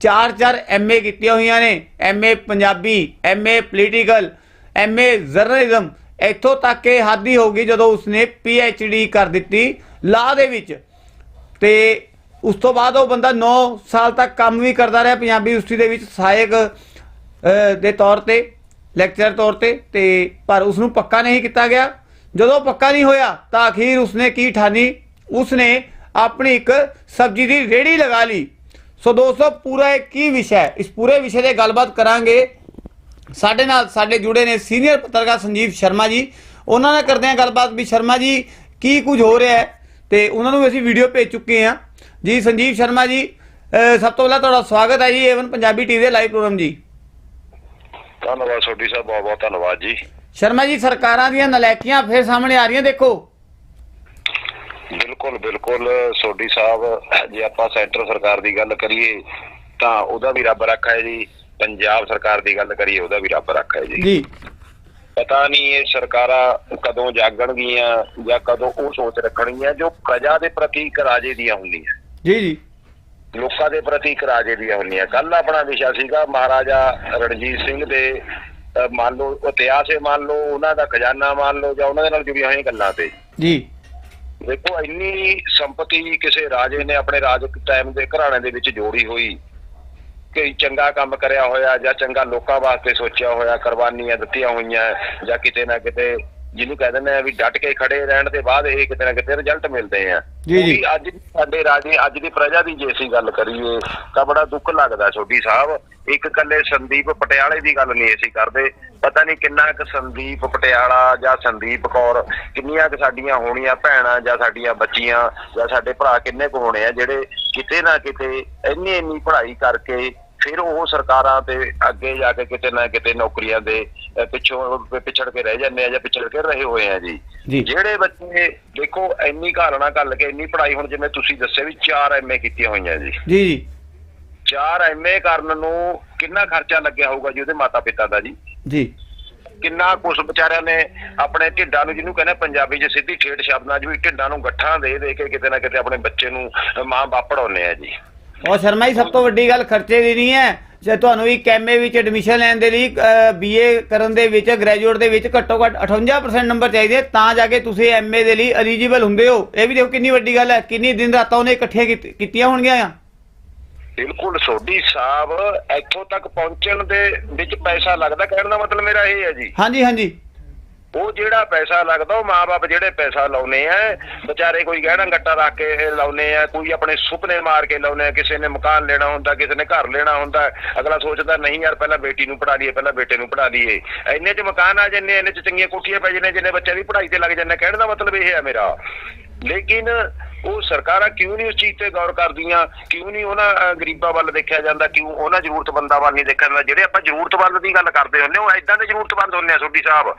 ਚਾਰ ਚਾਰ ਐਮਏ ਕੀਤੀਆਂ ਹੋਈਆਂ ਨੇ। MA Punjabi MA political MA journalism ਇੱਥੋਂ ਤੱਕ ਇਹ ਹਾਦੀ ਹੋ ਗਈ ਜਦੋਂ ਉਸਨੇ ਡੀ ਕਰ ਦਿੱਤੀ ਲਾ ਦੇ ਵਿੱਚ। ਤੇ ਉਸ ਤੋਂ ਬਾਅਦ ਉਹ ਬੰਦਾ 9 ਸਾਲ ਤੱਕ ਕੰਮ ਵੀ ਕਰਦਾ ਰਿਹਾ ਪੰਜਾਬੀ ਯੂਨੀਵਰਸਿਟੀ ਦੇ ਵਿੱਚ ਸਹਾਇਕ ਦੇ ਤੌਰ ਤੇ ਲੈਕਚਰ ਤੌਰ ਤੇ। ਤੇ ਪਰ ਉਸ ਨੂੰ ਪੱਕਾ ਨਹੀਂ ਕੀਤਾ ਗਿਆ। ਜਦੋਂ ਪੱਕਾ ਨਹੀਂ ਹੋਇਆ ਤਾਂ ਅਖੀਰ ਉਸਨੇ ਕੀ ਠਾਨੀ? ਉਸਨੇ ਆਪਣੀ ਇੱਕ ਸਬਜ਼ੀ ਦੀ ਰੇੜੀ ਲਗਾ ਲਈ। ਸੋ ਦੋਸਤੋ ਪੂਰਾ ਇਹ ਕੀ ਵਿਸ਼ਾ ਹੈ? ਇਸ ਪੂਰੇ ਵਿਸ਼ੇ ਤੇ ਗੱਲਬਾਤ ਕਰਾਂਗੇ। ਸਾਡੇ ਨਾਲ ਸਾਡੇ ਜੁੜੇ ਨੇ ਸੀਨੀਅਰ ਪੱਤਰਕਾਰ ਸੰਜੀਵ ਸ਼ਰਮਾ ਜੀ। ਉਹਨਾਂ ਨਾਲ ਕਰਦੇ ਹਾਂ ਗੱਲਬਾਤ ਵੀ। ਸ਼ਰਮਾ ਜੀ ਕੀ ਕੁਝ ਹੋ ਰਿਹਾ ਹੈ? ਤੇ ਉਹਨਾਂ ਨੂੰ ਵੀ ਅਸੀਂ ਵੀਡੀਓ ਭੇਜ ਚੁੱਕੇ ਹਾਂ। ਜੀ ਸੰਜੀਵ ਸ਼ਰਮਾ ਜੀ ਸਭ ਤੋਂ ਪਹਿਲਾਂ ਤੁਹਾਡਾ ਸਵਾਗਤ ਹੈ ਜੀ ਏਵਨ ਪੰਜਾਬੀ ਟੀਵੀ ਦੇ ਲਾਈਵ ਪ੍ਰੋਗਰਾਮ ਜੀ। ਧੰਨਵਾਦ ਸੋਢੀ ਸਾਹਿਬ ਬਹੁਤ ਬਹੁਤ ਧੰਨਵਾਦ ਜੀ। ਸ਼ਰਮਾ ਜੀ ਸਰਕਾਰਾਂ ਦੀਆਂ ਨਲਾਇਕੀਆਂ ਫਿਰ ਸਾਹਮਣੇ ਆ ਰਹੀਆਂ ਦੇਖੋ। ਬਿਲਕੁਲ ਬਿਲਕੁਲ ਸੋਢੀ ਸਾਹਿਬ ਜੇ ਆਪਾਂ ਸੈਂਟਰ ਸਰਕਾਰ ਦੀ ਗੱਲ ਕਰੀਏ ਤਾਂ ਉਹਦਾ ਵੀ ਰੱਬ ਰੱਖਾ ਹੈ ਜੀ। ਪੰਜਾਬ ਸਰਕਾਰ ਦੀ ਗੱਲ ਕਰੀਏ ਉਹਦਾ ਵੀ ਰੱਬ ਰੱਖਾ ਹੈ ਜੀ। ਜੀ। ਪਤਾ ਨਹੀਂ ਇਹ ਸਰਕਾਰਾਂ ਕਦੋਂ ਜਾਗਣਗੀਆਂ ਜਾਂ ਕਦੋਂ ਉਹ ਸੋਚ ਰੱਖਣਗੀਆਂ ਜੋ ਪ੍ਰਜਾ ਦੇ ਪ੍ਰਤੀ ਇੱਕ ਰਾਜੇ ਦੀਆਂ ਹੁੰਦੀਆਂ। ਜੀ ਜੀ। ਲੋਕਾਂ ਦੇ ਪ੍ਰਤੀ ਇੱਕ ਰਾਜੇ ਦੀਆਂ ਹੁੰਦੀਆਂ। ਕੱਲ ਆਪਣਾ ਵਿਸ਼ਾ ਸੀਗਾ ਮਹਾਰਾਜਾ ਰਣਜੀਤ ਸਿੰਘ ਦੇ ਮੰਨ ਲਓ ਇਤਿਹਾਸ ਮੰਨ ਲਓ ਉਹਨਾਂ ਦਾ ਖਜ਼ਾਨਾ ਮੰਨ ਲਓ ਜਾਂ ਉਹਨਾਂ ਦੇ ਨਾਲ ਜੁੜੀਆਂ ਹੋਈਆਂ ਗੱਲਾਂ ਤੇ। ਜੀ। ਦੇਖੋ, ਇੰਨੀ ਸੰਪਤੀ ਕਿਸੇ ਰਾਜੇ ਨੇ ਆਪਣੇ ਰਾਜ ਟਾਈਮ ਦੇ ਘਰਾਣੇ ਦੇ ਵਿੱਚ ਜੋੜੀ ਹੋਈ ਕਿ ਚੰਗਾ ਕੰਮ ਕਰਿਆ ਹੋਇਆ ਜਾਂ ਚੰਗਾ ਲੋਕਾਂ ਵਾਸਤੇ ਸੋਚਿਆ ਹੋਇਆ, ਕੁਰਬਾਨੀਆਂ ਦਿੱਤੀਆਂ ਹੋਈਆਂ ਜਾਂ ਕਿਤੇ ਨਾ ਕਿਤੇ ਜਿਹਨੂੰ ਕਹਿ ਦਿੰਦੇ ਆ ਵੀ ਡਟ ਕੇ ਖੜੇ ਰਹਿਣ ਦੇ ਬਾਅਦ ਇਹ ਕਿਤੇ ਨਾ ਕਿਤੇ ਰਿਜ਼ਲਟ ਮਿਲਦੇ ਆ। ਜੀ, ਜੀ। ਅੱਜ ਸਾਡੇ ਰਾਜੇ ਅੱਜ ਦੀ ਪ੍ਰਜਾ ਦੀ ਜੇ ਅਸੀਂ ਗੱਲ ਕਰੀਏ ਤਾਂ ਬੜਾ ਦੁੱਖ ਲੱਗਦਾ ਛੋਟੀ ਸਾਹਿਬ। ਇੱਕ ਕੱਲੇ ਸੰਦੀਪ ਪਟਿਆਲੇ ਦੀ ਗੱਲ ਨਹੀਂ ਅਸੀਂ ਕਰਦੇ। ਪਤਾ ਨਹੀਂ ਕਿੰਨਾ ਕੁ ਸੰਦੀਪ ਪਟਿਆਲਾ ਜਾਂ ਸੰਦੀਪ ਕੌਰ ਕਿੰਨੀਆਂ ਕੁ ਸਾਡੀਆਂ ਹੋਣੀਆਂ ਭੈਣਾਂ ਜਾਂ ਸਾਡੀਆਂ ਬੱਚੀਆਂ ਜਾਂ ਸਾਡੇ ਭਰਾ ਕਿੰਨੇ ਕੁ ਹੋਣੇ ਆ ਜਿਹੜੇ ਕਿਤੇ ਨਾ ਕਿਤੇ ਇੰਨੀ ਇੰਨੀ ਪੜ੍ਹਾਈ ਕਰਕੇ ਫਿਰ ਉਹ ਸਰਕਾਰਾਂ ਤੇ ਅੱਗੇ ਜਾ ਕੇ ਕਿਤੇ ਨਾ ਕਿਤੇ ਨੌਕਰੀਆਂ ਦੇ ਪਿੱਛੋਂ ਪਿਛੜ ਕੇ ਰਹਿ ਜਾਂਦੇ ਆ ਜਾਂ ਪਿਛੜ ਕੇ ਰਹੇ ਹੋਏ ਆ ਜੀ। ਜਿਹੜੇ ਬੱਚੇ ਦੇਖੋ ਇੰਨੀ ਘਾਲਣਾ ਕਰ ਕੇ ਇੰਨੀ ਪੜ੍ਹਾਈ ਹੁਣ ਜਿਵੇਂ ਤੁਸੀਂ ਦੱਸਿਆ ਵੀ 4 ਐਮਏ ਕੀਤੀਆਂ ਹੋਈਆਂ ਜੀ। ਜੀ ਜੀ। 4 ਐਮਏ ਕਰਨ ਨੂੰ ਕਿੰਨਾ ਖਰਚਾ ਲੱਗਿਆ ਹੋਊਗਾ ਜੀ ਉਹਦੇ ਮਾਤਾ ਪਿਤਾ ਦਾ ਜੀ? ਜੀ। ਕਿੰਨਾ ਕੁਛ ਵਿਚਾਰਿਆਂ ਨੇ ਆਪਣੇ ਢਿੱਡਾਂ ਨੂੰ ਜਿਹਨੂੰ ਕਹਿੰਦੇ ਪੰਜਾਬੀ 'ਚ ਸਿੱਧੀ ਠੇਠ ਸ਼ਬਦ ਨਾਲ ਵੀ ਢਿੱਡਾਂ ਨੂੰ ਗੱਠਾਂ ਦੇ ਦੇ ਕੇ ਕਿਤੇ ਨਾ ਕਿਤੇ ਆਪਣੇ ਬੱਚੇ ਨੂੰ ਮਾਂ ਬਾਪ ਪੜਾਉਂਦੇ ਆ ਜੀ। ਔਰ ਸ਼ਰਮਾ ਜੀ ਸਭ ਤੋਂ ਵੱਡੀ ਗੱਲ ਖਰਚੇ ਦੀ ਨਹੀਂ ਹੈ। ਜੇ ਤੁਹਾਨੂੰ ਇੱਕ ਐਮਏ ਵਿੱਚ ਐਡਮਿਸ਼ਨ ਲੈਣ ਦੇ ਲਈ ਬੀਏ ਕਰਨ ਦੇ ਵਿੱਚ ਗ੍ਰੈਜੂਏਟ ਦੇ ਵਿੱਚ ਘੱਟੋ ਘੱਟ 58% ਨੰਬਰ ਚਾਹੀਦੇ ਤਾਂ ਜਾ ਕੇ ਤੁਸੀਂ ਐਮਏ ਦੇ ਲਈ ਐਲੀਜੀਬਲ ਹੁੰਦੇ ਹੋ। ਇਹ ਵੀ ਦੇਖੋ ਕਿੰਨੀ ਵੱਡੀ ਗੱਲ ਹੈ ਕਿੰਨੀ ਦਿਨ ਰਾਤਾਂ ਉਹਨੇ ਇਕੱਠੀਆਂ ਕੀਤ- ਕੀਤੀਆਂ ਹੋਣਗੀਆਂ ਆ। ਬਿਲਕੁਲ ਸੋਢੀ ਸਾਹਿਬ ਇੱਥੋਂ ਤੱਕ ਪਹੁੰਚਣ ਦੇ ਵਿੱਚ ਪੈਸਾ ਲੱਗਦਾ ਕਹਿਣ ਦਾ ਮਤਲਬ ਮੇਰਾ ਇਹ ਹੈ ਜੀ। ਹਾਂਜੀ ਹਾਂਜੀ। ਉਹ ਜਿਹੜਾ ਪੈਸਾ ਲੱਗਦਾ, ਉਹ ਮਾਪੇ ਜਿਹੜੇ ਪੈਸਾ ਲਾਉਨੇ ਆ, ਵਿਚਾਰੇ ਕੋਈ ਗਹਿਣਾ ਗੱਟਾ ਰੱਖ ਕੇ ਲਾਉਨੇ ਆ, ਕੋਈ ਆਪਣੇ ਸੁਪਨੇ ਮਾਰ ਕੇ ਲਾਉਨੇ ਆ, ਕਿਸੇ ਨੇ ਮਕਾਨ ਲੈਣਾ ਹੁੰਦਾ, ਕਿਸੇ ਨੇ ਘਰ ਲੈਣਾ ਹੁੰਦਾ, ਅਗਲਾ ਸੋਚਦਾ, ਨਹੀਂ ਯਾਰ, ਪਹਿਲਾਂ ਬੇਟੀ ਨੂੰ ਪੜਾ ਲਈਏ, ਪਹਿਲਾਂ ਬੇਟੇ ਨੂੰ ਪੜਾ ਲਈਏ। ਇੰਨੇ ਚ ਮਕਾਨ ਆ ਜੰਨੇ ਇੰਨੇ ਚ ਚੰਗੀਆਂ ਕੋਠੀਆਂ ਪੈ ਜੰਨੇ ਜਿੰਨੇ ਬੱਚੇ ਦੀ ਪੜ੍ਹਾਈ ਤੇ ਲੱਗ ਜਾਂਦੇ ਕਹਿਣ ਦਾ ਮਤਲਬ ਇਹ ਹੈ ਮੇਰਾ। ਲੇਕਿਨ ਉਹ ਸਰਕਾਰਾਂ ਕਿਉਂ ਨਹੀਂ ਉਸ ਚੀਜ਼ ਤੇ ਗੌਰ ਕਰਦੀਆਂ? ਕਿਉਂ ਨਹੀਂ ਉਹਨਾਂ ਗਰੀਬਾਂ ਵੱਲ ਦੇਖਿਆ ਜਾਂਦਾ? ਕਿਉਂ ਉਹਨਾਂ ਜ਼ਰੂਰਤਮੰਦਾਂ ਵੱਲ ਨਹੀਂ ਦੇਖਿਆ ਜਾਂਦਾ? ਜਿਹੜੇ ਆਪਾਂ ਜ਼ਰੂਰਤਮੰਦ ਦੀ ਗੱਲ ਕਰਦੇ ਹੁੰਦੇ ਉਹ ਐਦਾਂ ਦੇ ਜ਼ਰੂਰਤਮੰਦ ਹੁੰਦੇ ਆ ਸੋਢੀ ਸਾਹਿਬ।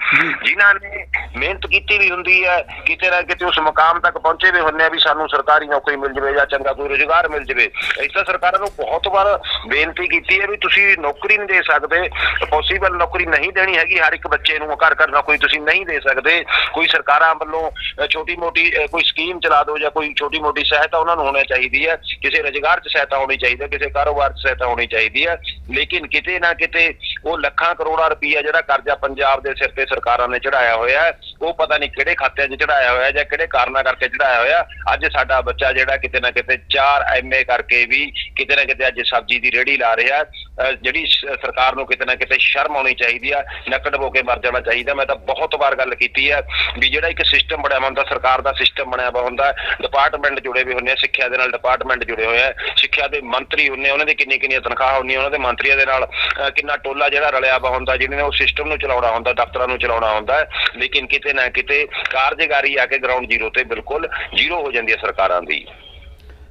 ਜਿਨ੍ਹਾਂ ਨੇ ਮਿਹਨਤ ਕੀਤੀ ਵੀ ਹੁੰਦੀ ਹੈ ਕਿਤੇ ਨਾ ਕਿਤੇ ਉਸ ਮੁਕਾਮ ਤੱਕ ਪਹੁੰਚੇ ਵੀ ਹੁੰਦੇ ਆ ਵੀ ਸਾਨੂੰ ਸਰਕਾਰੀ ਨੌਕਰੀ ਮਿਲ ਜਵੇ ਜਾਂ ਚੰਗਾ ਕੋਈ ਰੁਜ਼ਗਾਰ ਮਿਲ ਜਵੇ। ਇਸ ਸਰਕਾਰਾਂ ਨੂੰ ਬਹੁਤ ਵਾਰ ਬੇਨਤੀ ਕੀਤੀ ਹੈ ਵੀ ਤੁਸੀਂ ਨੌਕਰੀ ਨਹੀਂ ਦੇ ਸਕਦੇ ਪੋਸੀਬਲ ਨੌਕਰੀ ਨਹੀਂ ਦੇਣੀ ਹੈਗੀ ਹਰ ਇੱਕ ਬੱਚੇ ਨੂੰ ਘਰ ਘਰ ਨੌਕਰੀ ਤੁਸੀਂ ਨਹੀਂ ਦੇ ਸਕਦੇ। ਕੋਈ ਸਰਕਾਰਾਂ ਵੱਲੋਂ ਛੋਟੀ ਮੋਟੀ ਕੋਈ ਸਕੀਮ ਚਲਾ ਦਿਓ ਜਾਂ ਕੋਈ ਛੋਟੀ ਮੋਟੀ ਸਹਾਇਤਾ ਉਹਨਾਂ ਨੂੰ ਹੋਣੀ ਚਾਹੀਦੀ ਹੈ ਕਿਸੇ ਰੁਜ਼ਗਾਰ 'ਚ ਸਹਾਇਤਾ ਹੋਣੀ ਚਾਹੀਦੀ ਹੈ ਕਿਸੇ ਕਾਰੋਬਾਰ 'ਚ ਸਹਾਇਤਾ ਹੋਣੀ ਚਾਹੀਦੀ ਹੈ ਲੇਕਿਨ ਕਿਤੇ ਨਾ ਕਿਤੇ ਉਹ ਲੱਖਾਂ ਕਰੋੜਾਂ ਰੁਪਈਆ ਜਿਹੜਾ ਕਰਜ਼ਾ ਪੰਜਾਬ ਦੇ ਸਿਰ ਤੇ ਸਰਕਾਰਾਂ ਨੇ ਚੜਾਇਆ ਹੋਇਆ ਹੈ, ਉਹ ਪਤਾ ਨਹੀਂ ਕਿਹੜੇ ਖਾਤਿਆਂ 'ਚ ਚੜਾਇਆ ਹੋਇਆ ਜਾਂ ਕਿਹੜੇ ਕਾਰਨਾਂ ਕਰਕੇ ਚੜਾਇਆ ਹੋਇਆ। ਅੱਜ ਸਾਡਾ ਬੱਚਾ ਜਿਹੜਾ ਕਿਤੇ ਨਾ ਕਿਤੇ 4 ਐਮਏ ਕਰਕੇ ਵੀ ਕਿਤੇ ਨਾ ਕਿਤੇ ਅੱਜ ਸਬਜ਼ੀ ਦੀ ਰੇੜੀ ਲਾ ਰਿਹਾ। ਅਹ ਜਿਹੜੀ ਸਰਕਾਰ ਨੂੰ ਕਿਤੇ ਨਾ ਕਿਤੇ ਸ਼ਰਮ ਆਉਣੀ ਚਾਹੀਦੀ ਆ ਨੱਕ ਹੋ ਕੇ ਮਰ ਜਾਣਾ ਚਾਹੀਦਾ। ਮੈਂ ਤਾਂ ਬਹੁਤ ਵਾਰ ਗੱਲ ਕੀਤੀ ਹੈ ਵੀ ਜਿਹੜਾ ਇੱਕ ਸਿਸਟਮ ਬਣਿਆ ਹੁੰਦਾ, ਸਰਕਾਰ ਦਾ ਸਿਸਟਮ ਬਣਿਆ ਵਾ ਹੁੰਦਾ ਡਿਪਾਰਟਮੈਂਟ ਜੁੜੇ ਵੀ ਹੁੰਦੇ ਆ, ਸਿੱਖਿਆ ਦੇ ਨਾਲ ਡਿਪਾਰਟਮੈਂਟ ਜੁੜੇ ਹੋਏ ਆ। ਸਿੱਖਿਆ ਦੇ ਮੰਤਰੀ ਹੁੰਦੇ ਉਹਨਾਂ ਦੀ ਕਿੰਨੀ ਕਿੰਨੀਆਂ ਤਨਖਾਹ ਹੁੰਦੀਆਂ, ਉਹਨਾਂ ਦੇ ਮੰਤਰੀਆਂ ਦੇ ਨਾਲ ਕਿੰਨਾ ਟੋਲਾ ਜਿਹੜਾ ਰਲਿਆ ਵਾ ਹੁੰਦਾ, ਜਿਹਨੇ ਨੇ ਉਹ ਸਿਸਟਮ ਨੂੰ ਚਲਾਉਣਾ ਹੁੰਦਾ, ਦਫ਼ਤਰਾਂ ਨੂੰ ਚਲਾਉਣਾ ਹੁੰਦਾ। ਲੇਕਿਨ ਕਿਤੇ ਨਾ ਕਿਤੇ ਕਾਰਜਕਾਰੀ ਆ ਕੇ ਗਰਾਊਂਡ ਜ਼ੀਰੋ ਤੇ ਬਿਲਕੁਲ ਜ਼ੀਰੋ ਹੋ ਜਾਂਦੀ ਹੈ ਸਰਕਾਰਾਂ ਦੀ।